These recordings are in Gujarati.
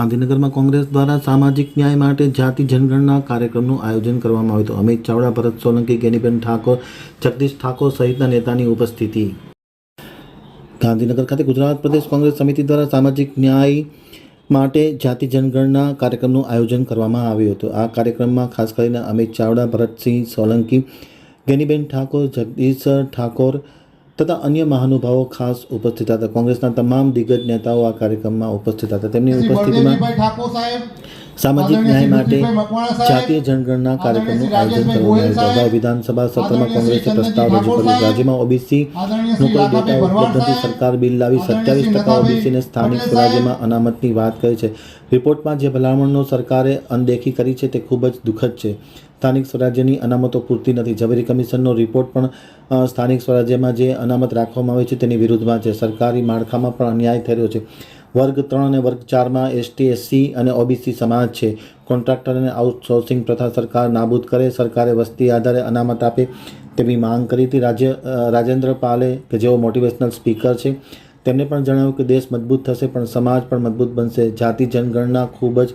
ગાંધીનગરમાં કોંગ્રેસ દ્વારા સામાજિક ન્યાય માટે જાતિ જનગણના કાર્યક્રમનું આયોજન કરવામાં આવ્યું હતું. અમિત ચાવડા, ભરત સોલંકી, ગેનીબેન ઠાકોર, જગદીશ ઠાકોર સહિતના નેતાની ઉપસ્થિતિ. ગાંધીનગર ખાતે ગુજરાત પ્રદેશ કોંગ્રેસ સમિતિ દ્વારા સામાજિક ન્યાય માટે જાતિ જનગણના કાર્યક્રમનું આયોજન કરવામાં આવ્યું હતું. આ કાર્યક્રમમાં ખાસ કરીને અમિત ચાવડા, ભરતસિંહ સોલંકી, ગેનીબેન ઠાકોર, જગદીશ ઠાકોર તથા અન્ય મહાનુભાવો ખાસ ઉપસ્થિત હતા. કોંગ્રેસના તમામ દિગ્ગજ નેતાઓ આ કાર્યક્રમમાં ઉપસ્થિત હતા. તેમની ઉપસ્થિતિમાં સામાજિક ન્યાય માટે જાતીય જનગણના કાર્યક્રમનું આયોજન કરવામાં આવ્યું. અગાઉ વિધાનસભા સત્રમાં કોંગ્રેસે પ્રસ્તાવ રજૂ કર્યો. રાજ્યમાં ઓબીસી કોઈ ડેટા ઉપલબ્ધ નથી. સરકાર બિલ લાવી સત્યાવીસ ટકા ઓબીસીને સ્થાનિક સ્વરાજ્યમાં અનામતની વાત કરી છે. રિપોર્ટમાં જે ભલામણનો સરકારે અનદેખી કરી છે તે ખૂબ જ દુઃખદ છે. સ્થાનિક સ્વરાજ્યની અનામતો પૂરતી નથી. ઝવેરી કમિશનનો રિપોર્ટ પણ સ્થાનિક સ્વરાજ્યમાં જે અનામત રાખવામાં આવે છે તેની વિરુદ્ધમાં છે. સરકારી માળખામાં પણ અન્યાય થઈ રહ્યો છે. વર્ગ ત્રણ અને વર્ગ ચારમાં એસટી, એસસી અને ઓબીસી સમાજ છે. કોન્ટ્રાક્ટર અને આઉટસોર્સિંગ પ્રથા સરકાર નાબૂદ કરે, સરકારે વસ્તી આધારે અનામત આપે તેવી માંગ કરી હતી. રાજ્ય રાજેન્દ્ર પાલે, કે જેઓ મોટિવેશનલ સ્પીકર છે તેમણે પણ જણાવ્યું કે દેશ મજબૂત થશે, પણ સમાજ પણ મજબૂત બનશે. જાતિ જનગણના ખૂબ જ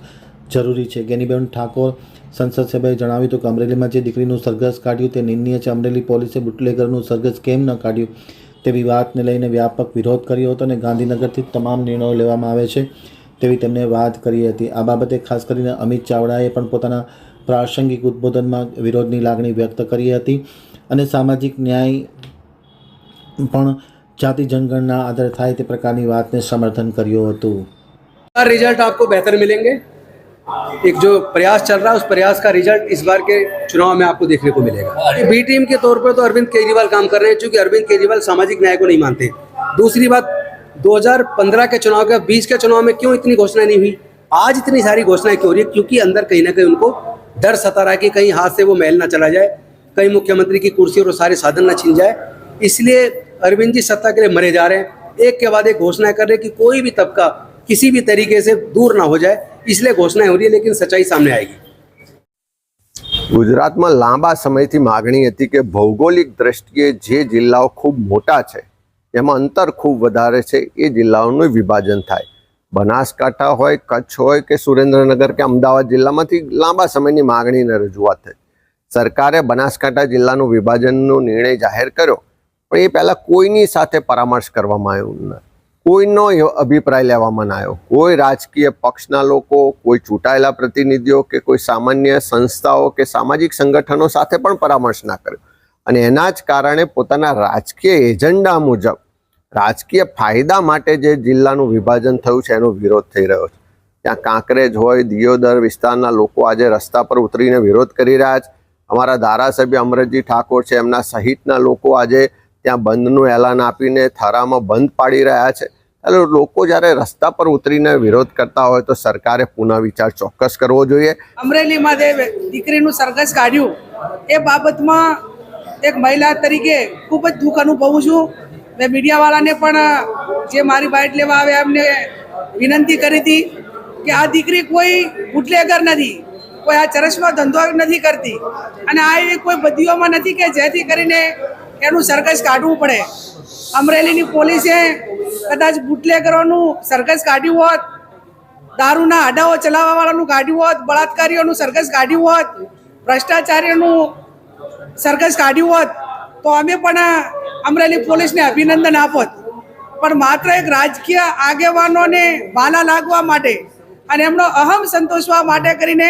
જરૂરી છે. ગેનીબેન ઠાકોર સંસદ સભ્યએ જણાવ્યું હતું કે અમરેલીમાં જે દીકરીનું સરઘસ કાઢ્યું તે નિંદનીય છે. અમરેલી પોલીસે બુટલેગરનું સરઘસ કેમ ન કાઢ્યું? તેવી વાતને લઈને વ્યાપક વિરોધ કર્યો હતો અને ગાંધીનગરથી તમામ નિર્ણયો લેવામાં આવે છે તેવી તેમણે વાત કરી હતી. આ બાબતે ખાસ કરીને અમિત ચાવડાએ પણ પોતાના પ્રાસંગિક ઉદ્બોધનમાં વિરોધની લાગણી વ્યક્ત કરી હતી અને સામાજિક ન્યાય પણ જાતિ જનગણના આધારે થાય તે પ્રકારની વાતને સમર્થન કર્યું હતું. રિઝલ્ટ આપકો બહેતર મિલેંગે. एक जो प्रयास चल रहा है, उस प्रयास का रिज़ल्ट इस बार के चुनाव में आपको देखने को मिलेगा। बी टीम के तौर पर तो अरविंद केजरीवाल काम कर रहे हैं, क्योंकि अरविंद केजरीवाल सामाजिक न्याय को नहीं मानते। दूसरी बात 2015 के चुनाव के 20 के चुनाव में क्यों इतनी घोषणाएँ नहीं हुई? आज इतनी सारी घोषणाएँ क्यों हो रही है? क्योंकि अंदर कहीं ना कहीं उनको डर सता रहा है कि कहीं हाथ से वो महल ना चला जाए, कहीं मुख्यमंत्री की कुर्सी और सारे साधन ना छिन जाए। इसलिए अरविंद जी सत्ता के लिए मरे जा रहे हैं। एक के बाद एक घोषणाएँ कर रहे हैं कि कोई भी तबका किसी भी तरीके से दूर ना हो जाए। इसलिए घोषणाएं हो रही है लेकिन सच्चाई सामने आएगी ગુજરાતમાં લાંબા સમયથી માગણી હતી કે ભૌગોલિક દ્રષ્ટિએ જે જિલ્લાઓ ખૂબ મોટા છે એમાં અંતર ખૂબ વધારે છે એ જિલ્લાઓનું વિભાજન થાય બનાસકાંઠા હોય કચ્છ હોય કે સુરેન્દ્રનગર કે અમદાવાદ જિલ્લામાંથી લાંબા સમયની માગણીને રજૂઆત થઈ સરકારે બનાસકાંઠા જિલ્લાનું વિભાજનનો નિર્ણય જાહેર કર્યો પણ એ પહેલાં કોઈની સાથે પરામર્શ કરવામાં આવ્યું ન કોઈનો અભિપ્રાય લેવામાં ના આવ્યો. કોઈ રાજકીય પક્ષના લોકો, કોઈ ચૂંટાયેલા પ્રતિનિધિઓ કે કોઈ સામાન્ય સંસ્થાઓ કે સામાજિક સંગઠનો સાથે પણ પરામર્શ ના કર્યો. અને એના જ કારણે પોતાના રાજકીય એજન્ડા મુજબ, રાજકીય ફાયદા માટે જે જિલ્લાનું વિભાજન થયું છે, એનો વિરોધ થઈ રહ્યો છે. ત્યાં કાંકરેજ હોય, દિયોદર વિસ્તારના લોકો આજે રસ્તા પર ઉતરીને વિરોધ કરી રહ્યા છે. અમારા ધારાસભ્ય અમરજી ઠાકોર છે, એમના સહિતના લોકો આજે ત્યાં બંધનું એલાન આપીને થરામાં બંધ પાડી રહ્યા છે. એટલે લોકો જ્યારે રસ્તા પર ઉતરીને વિરોધ કરતા હોય તો સરકારે પુનઃ વિચાર ચોક્કસ કરવો જોઈએ. અમરેલીમાં જે દીકરીનું સરઘસ કાઢ્યું, એ બાબતમાં એક મહિલા તરીકે ખૂબ જ દુઃખ અનુભવું છું. મેં મીડિયાવાળાને પણ જે મારી બાઇટ લેવા આવે એમને વિનંતી કરી હતી કે આ દીકરી કોઈ બુટલેગર નથી, કોઈ આ ચરસમાં ધંધો નથી કરતી. અને આ એવી કોઈ બદીઓમાં નથી કે જેથી કરીને એનું સરઘસ કાઢવું પડે. અમરેલીની પોલીસે કદાચ બુટલેગરોનું સરઘસ કાઢ્યું હોત, દારૂના આડાઓ ચલાવવા વાળાનું કાઢ્યું હોત, બળાત્કારીઓનું સરઘસ કાઢ્યું હોત, ભ્રષ્ટાચારીઓનું સરઘસ કાઢ્યું હોત, તો અમે પણ અમરેલી પોલીસને અભિનંદન આપોત. પણ માત્ર એક રાજકીય આગેવાનોને ભાલા લાગવા માટે અને એમનો અહમ સંતોષવા માટે કરીને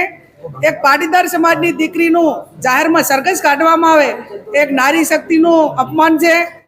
એક પાટીદાર સમાજની દીકરીનું જાહેરમાં સરઘસ કાઢવામાં આવે એક નારી શક્તિનું અપમાન છે.